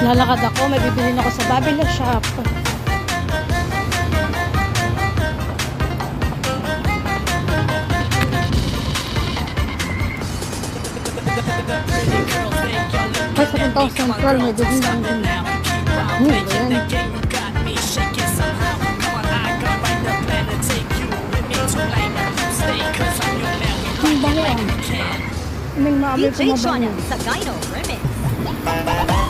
Lalakad ako, may bibilin ako sa Babila Shop. Ay, sa Punta Central, may bibilin ako din. Ano ba yan? Ang bango. May maamoy ko mabango. Chona Sagino Remix.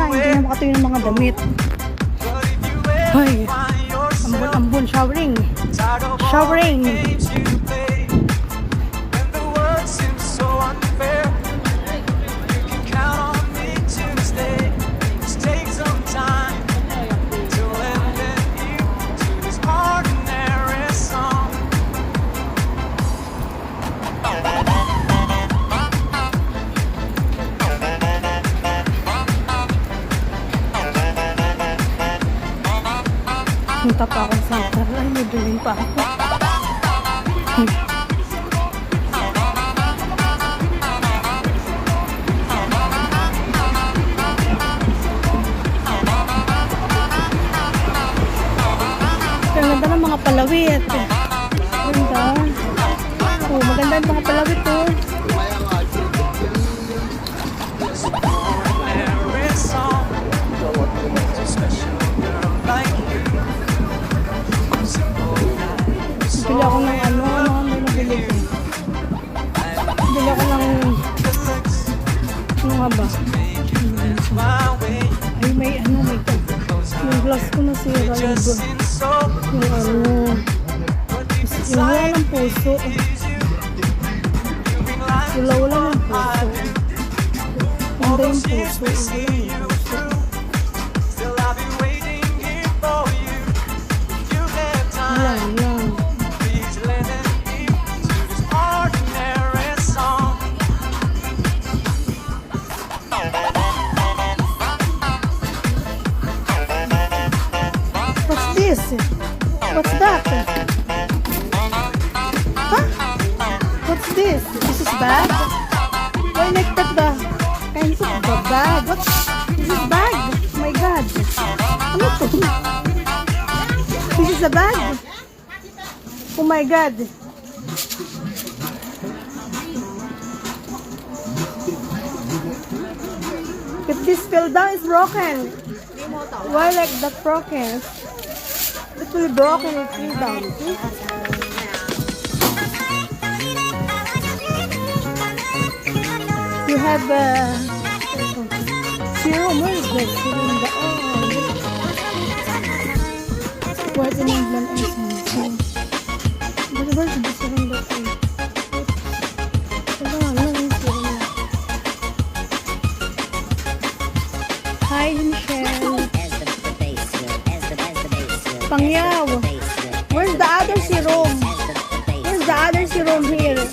sunshine, hindi na makatuyo ng mga damit. Ay, ambon-ambon, showering. Showering. Palawit. Ganda. Oh, maganda yung mga palawit oh. Bili ako ng ano, ano, ano nabili ko. Bili ako ng, ano nga ba? Na sira yung, ano, wala ng puso. Wala wala ng puso. Hindi yung puso. Wala yung puso. Bag? What? This is bag? Oh my God. Ano to? This is a bag? Oh my God. If this fell down, it's broken. Why like that broken? It will be broken if it down. See? You have uh, is that serum? The, oh, White in England essence. But where's the I... Wala, wala yung serum na. Hi, Michelle. Pangyaw. Where's the other serum? Where's the other serum here?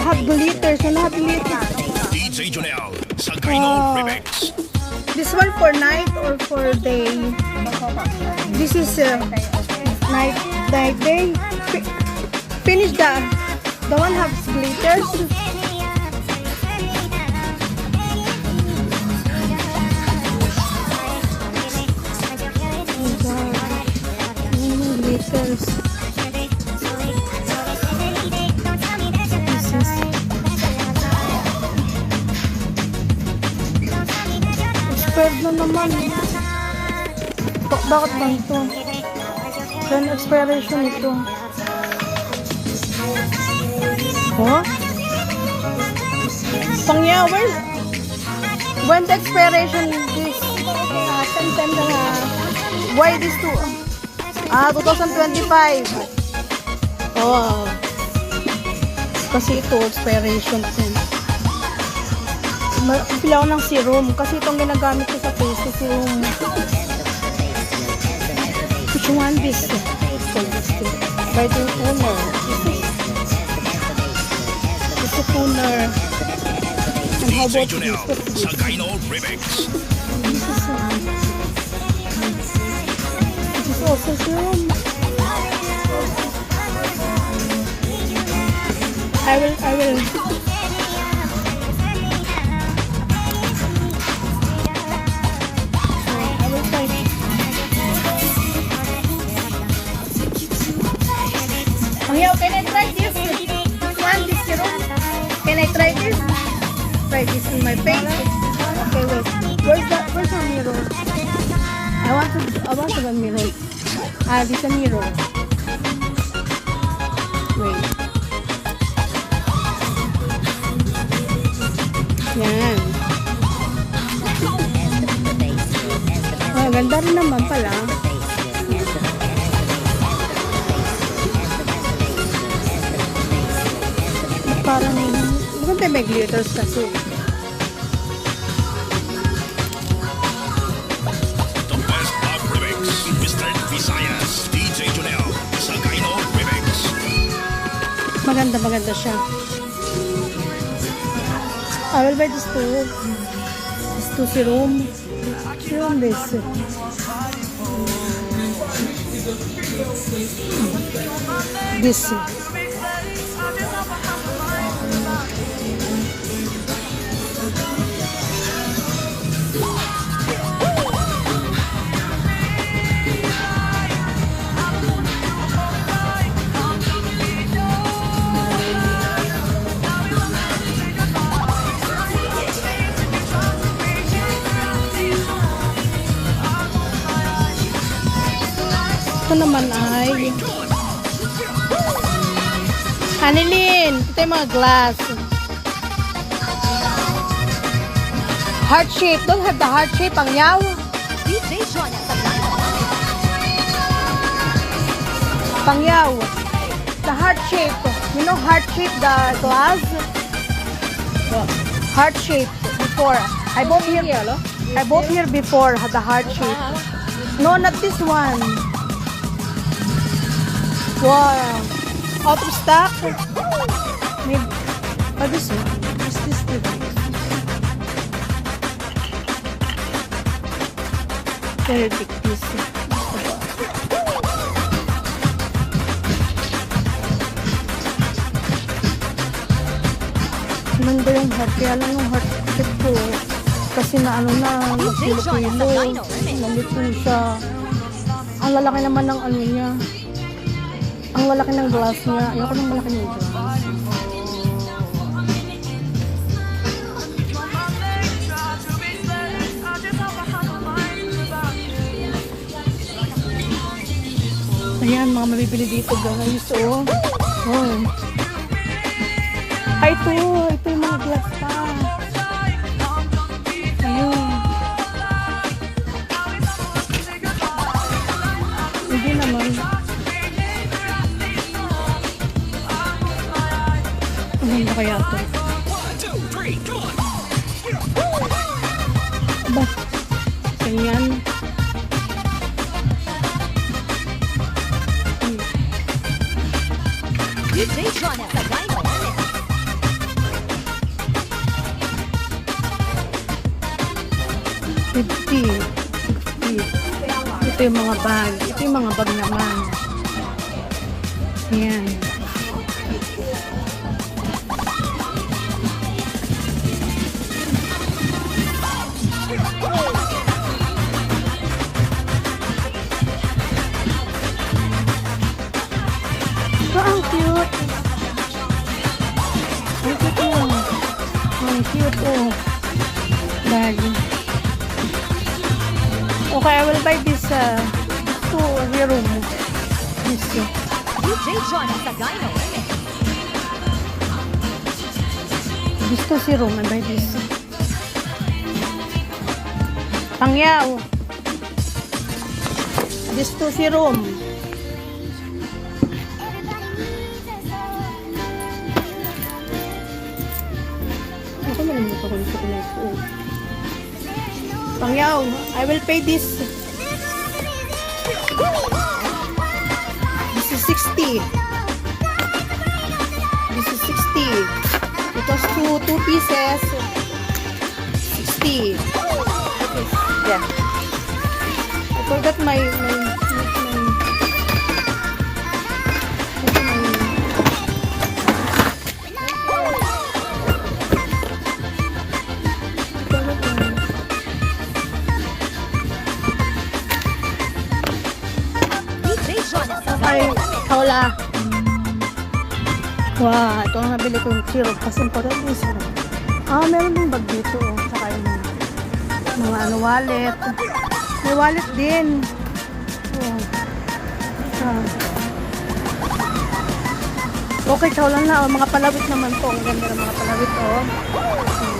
Have glitters. Ano have glitters? DJ Jonel, Remix. This one for night or for day? This is uh, night, night day. Fi- finish the the one have glitters. Oh glitters. Expired na naman. Ba- bakit ba ito? Then expiration ito. Oh? Pangya, where? When the expiration is this? Uh, nga. Why this two? Ah, 2025. Oh. Kasi ito, expiration din. Pila ako ng serum. Kasi itong ginagamit ko sa face ko, serum. Which one this? Two. Vitamin toner. Is This is toner. And how about this? This? is um, This is also serum. I will, I will. Angyaw, can I try this? One, this serum? Can I try this? Try this in my face. Okay, wait. Where's the, where's the mirror? I want to, I want to a mirror. Ah, this a mirror. Wait. Yan. Ah, ganda rin naman pala. Parang, maganda may glitters kasi. The best of Remix. Mr. Visayas. DJ Junel sa Gino Remix. Maganda, maganda siya. I will buy this two. This two serum. Serum this. This. Ito naman ay Hanilin, ito yung mga glass. Heart shape. Don't have the heart shape, ang yaw. Pangyaw. The heart shape. You know heart shape, the glass? Heart shape before. I bought here. I bought here before the heart shape. No, not this one. Wow. Out of stock. Maybe. Oh, this one. What's this device? Very big piece. Ganda yung heart. Kaya lang yung shape ko. Kasi na ano na, nagkilo-kilo. Nalito siya. Ang lalaki naman ng ano niya. Ang lalaki ng glass niya. Ayoko ng malaki ng glass. Ayan, mga mabibili dito guys. Oh. Oh. Ay, ito. Ito yung mga glass Ano kaya ito? Ba? Ganyan. Fifty. Fifty. Ito yung mga bag. Ito yung mga bag naman. Ayan. Ah, buy this uh, to your room. This DJ Joanna sa Gino This to serum. I buy this. Pangyaw. This to serum. Yung chocolate ko. Pangyaw, I will pay this. This is 60. This is 60. Because two, two pieces, 60. Yeah. I forgot my, my, kaula. Wow, ito ang nabili ko yung syrup kasi important yung syrup. Ah, meron din bag dito. Oh. Saka yung mga ano, wallet. May wallet din. Oh. Ah. Okay, kaula na. Oh. Mga palawit naman to. Ang ganda ng mga palawit. Oh. Hmm.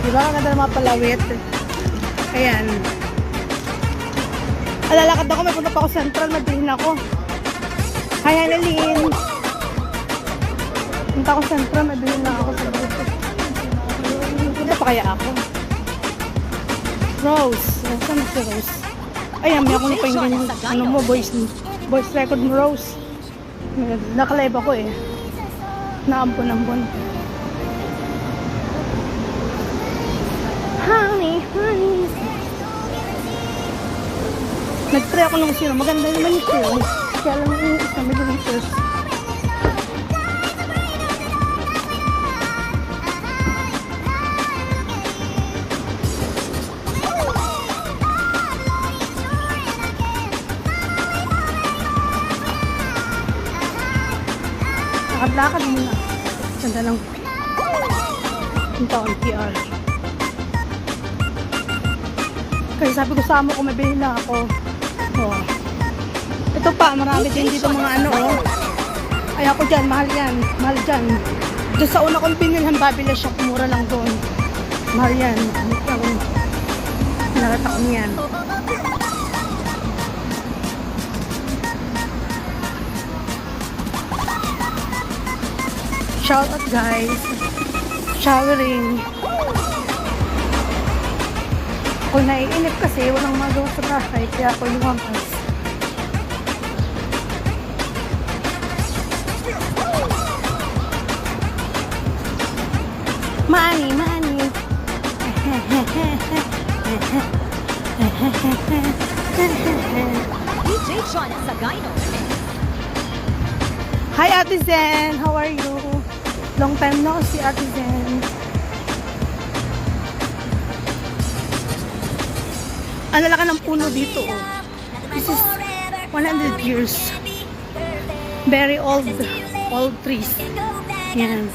Di ba? Ang ganda ng mga palawit. Ayan. Alalakad ako, may punta pa ako central, madalhin ako. Hi, Annalyn. Punta ako central, madalhin na ako sa dito. Punta pa kaya ako? Rose. Saan na si Rose? Ayan, may ako na pakinggan yung ano mo, voice, voice record mo, Rose. Nakalive ako eh. Naambon-ambon. Honey, honey. Nag-try ako ng sino. Maganda naman yung sino. Kaya lang yung isa milliliters. Lakad-lakad muna. Ganda lang. Yung taon PR. Kasi sabi ko sa amo ko, may bilhin lang ako. Oh. Ito pa, marami din dito mga ano, oh. Ay ako dyan, mahal yan. Mahal dyan. Doon sa una kong binilhan, Babila Shop, mura lang doon. Mahal yan. Ako, narata ko yan. Shout out guys. Showering. Kung naiinip kasi, walang magawa sa bahay, kaya ako lumampas. DJ Jonah sa Gyno. Hi Ate Zen, how are you? Long time no si Ate Zen. Ano laki ng puno dito? oh. This is 100 years. Very old, old trees. Yan.